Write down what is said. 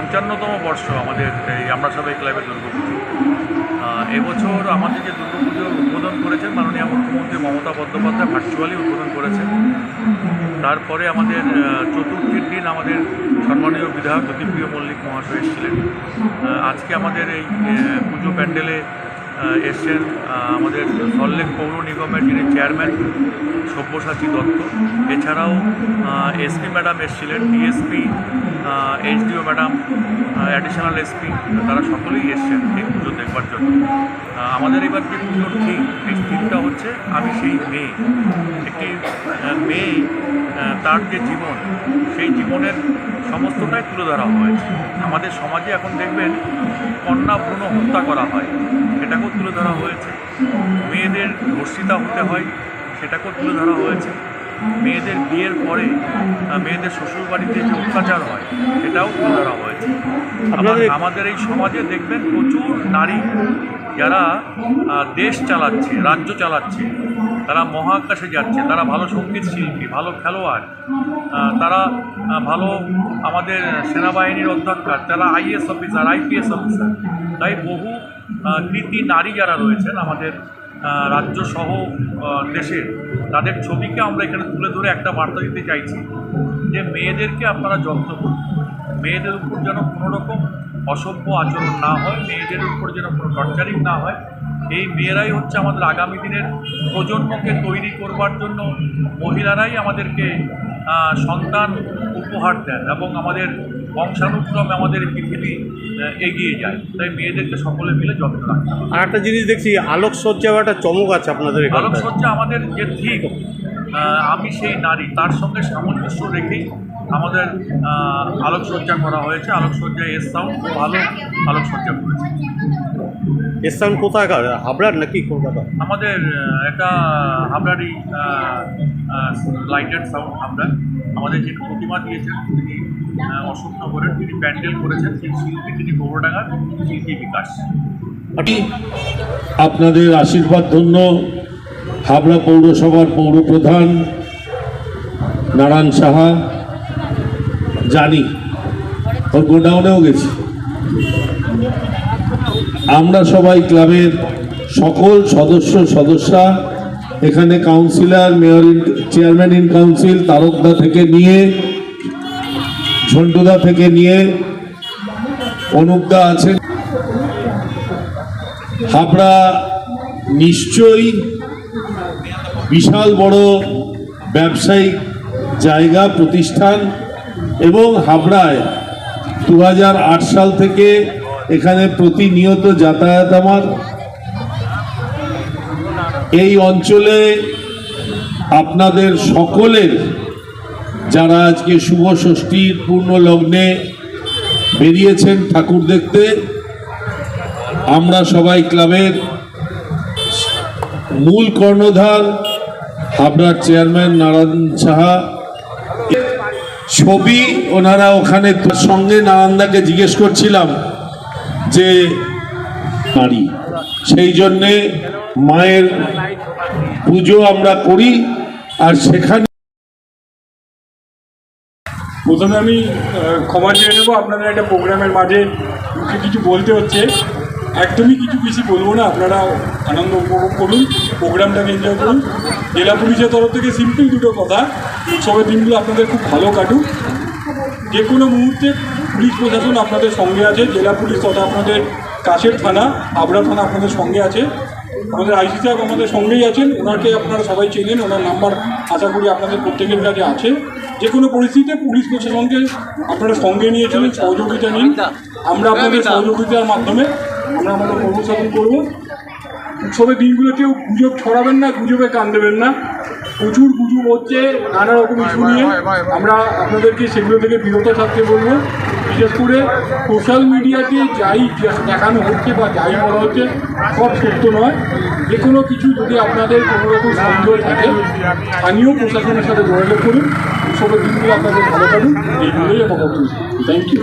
পঞ্চান্নতম বর্ষ আমাদের এই আমরা সবাই ক্লাবের দুর্গাপুজো এবছর আমাদের যে দুর্গাপুজো উদ্বোধন করেছেন মাননীয় মুখ্যমন্ত্রী মমতা বন্দ্যোপাধ্যায় ভার্চুয়ালি উদ্বোধন করেছেন। তারপরে আমাদের চতুর্থীর দিন আমাদের সম্মানীয় বিধায়ক জ্যোতিপ্রিয় মল্লিক মহাশয় এসেছিলেন। আজকে আমাদের এই পুজো প্যান্ডেলে এসছেন আমাদের সল্লেক পৌর নিগমের যিনি চেয়ারম্যান সব্যসাচী দত্ত। এছাড়াও এসপি ম্যাডাম এসেছিলেন DSP HDO madam additional SP তারা সকলেই এসছেন এই পুজো দেখবার জন্য। আমাদের এবার যে পুজোর থিম এই থিমটা হচ্ছে, আমি সেই মেয়ে। একটি মেয়ে তার যে জীবন, সেই জীবনের সমস্তটাই তুলে ধরা হয়েছে আমাদের সমাজে এখন দেখবেন, কন্যা ভ্রূণ হত্যা করা হয়। সেটাকেও তুলে ধরা হয়েছে। মেয়েদের ধর্ষিতা হতে হয়, সেটাকেও তুলে ধরা হয়েছে। মেয়েদের বিয়ের পরে মেয়েদের শ্বশুরবাড়িতে যে অত্যাচার হয় সেটাও তুলে ধরা হয়েছে। আমাদের এই সমাজে দেখবেন প্রচুর নারী যারা দেশ চালাচ্ছে রাজ্য চালাচ্ছে তারা মহাকাশে যাচ্ছে তারা ভালো সংগীত শিল্পী ভালো খেলোয়াড় তারা ভালো আমাদের সেনাবাহিনীর অধ্যক্ষা তারা আইএস অফিসার আইপিএস অফিসার। তাই বহু কৃতি নারী যারা রয়েছেন আমাদের রাজ্য সহ দেশের তাদের ছবিকে আমরা এখানে তুলে ধরে একটা বার্তা দিতে চাইছি যে মেয়েদেরকে আপনারা যত্ন করুন। মেয়েদের উপর যেন কোনো রকম অসভ্য আচরণ না হয়, মেয়েদের উপর যেন কোনো টর্চারিং না হয়। এই মেয়েরাই হচ্ছে আমাদের আগামী দিনের প্রজন্মকে তৈরি করবার জন্য মহিলারাই আমাদেরকে সন্তান উপহার দেন এবং আমাদের বংশানুক্রমে আমাদের পৃথিবী এগিয়ে যায়। তাই মেয়েদেরকে সকলে মিলে যত্ন রাখতে হবে। আর একটা জিনিস দেখছি আলোকসজ্জা বা একটা চমক আছে আপনাদের আলোকসজ্জা আমাদের যে ঠিক আমি সেই নারী তার সঙ্গে সামঞ্জস্য রেখেই আমাদের আলোকসজ্জা করা হয়েছে। আলোকসজ্জা এস সাউন্ড খুব ভালো আলোকসজ্জা করেছে। স্থান কোথাকার হাবড়ার নাকি কলকাতা? আমাদের একটা হাবড়ারি লাইটেড সাউন্ড হাবড়ার আমাদের যিনি প্রতিমা দিয়েছেন তিনি তিনি প্যান্ডেল করেছেন, সেই শিল্পী তিনি গৌরডাঙ্গার শিল্পী বিকাশ। আপনাদের আশীর্বাদ ধন্য। হাবড়া পৌরসভার পৌরপ্রধান নারায়ণ সাহা, জানি ওর গোডাউনেও গেছি। আমরা সবাই ক্লাবের সকল সদস্য, সদস্যা, এখানে councillor, mayor chairman in council, তারকদা থেকে নিয়ে ঝন্টুদা থেকে নিয়ে অনুপদা আছেন। হাবড়া নিশ্চয়ই বিশাল বড় ব্যবসায়িক জায়গা, প্রতিষ্ঠান এবং হাবড়ায় দু হাজার আট সাল থেকে এখানে প্রতিনিয়ত যাতায়াত আমার। এই অঞ্চলে আপনাদের সকলের যারা আজকে শুভ ষষ্ঠীর পূর্ণ লগ্নে বেরিয়েছেন ঠাকুর দেখতে, আমরা সবাই ক্লাবের মূল কর্ণধার হাবড়ার চেয়ারম্যান নারায়ণ সাহা, ছবি ওনারা ওখানে সঙ্গে নারায়ণদাকে জিজ্ঞেস করছিলাম যে নারী সেই জন্যে মায়ের পুজো আমরা করি, আর সেখানে প্রথমে আমি ক্ষমা চেয়ে নেব। আপনাদের একটা প্রোগ্রামের মাঝে কিছু বলতে হচ্ছে। একদমই কিছু বেশি বলব না। আপনারা আনন্দ উপভোগ করুন, প্রোগ্রামটাকে এনজয় করুন। জেলা পুলিশের তরফ থেকে সিম্পল দুটো কথা। উৎসবের দিনগুলো আপনাদের খুব ভালো কাটুক। যে কোনো মুহূর্তে পুলিশ প্রশাসন আপনাদের সঙ্গে আছে। জেলা পুলিশ তথা আপনাদের কাছের থানা আবরা থানা আপনাদের সঙ্গে আছে। আমাদের আইসি সাহেব আমাদের সঙ্গেই আছেন। ওনাকে আপনারা সবাই চেনেন, ওনার নাম্বার আশা করি আপনাদের প্রত্যেকের কাছে আছে। যে কোনো পরিস্থিতিতে পুলিশ প্রশাসনকে আপনারা সঙ্গে নিয়েছিলেন সহযোগিতা নিন। আমরা আপনাদের সহযোগিতার মাধ্যমে আমরা আমাদের কর্মসাধন করব। উৎসবের দিনগুলো কেউ গুজব ছড়াবেন না, গুজবে কান দেবেন না। প্রচুর গুজব হচ্ছে, নানা রকম ইস্যু নিয়ে। আমরা আপনাদেরকে সেগুলো থেকে বিরত থাকতে বলব। বিশেষ সোশ্যাল মিডিয়াতে যাই দেখানো হচ্ছে বা যাই বলা হচ্ছে, সব সত্য নয়। যে কোনো কিছু যদি আপনাদের কোনো রকম সন্দেহ থাকে, স্থানীয় প্রশাসনের সাথে যোগাযোগ করুন। সবের দিনগুলো আপনাদের ভালো কাটুন এইগুলোই আমার থ্যাংক ইউ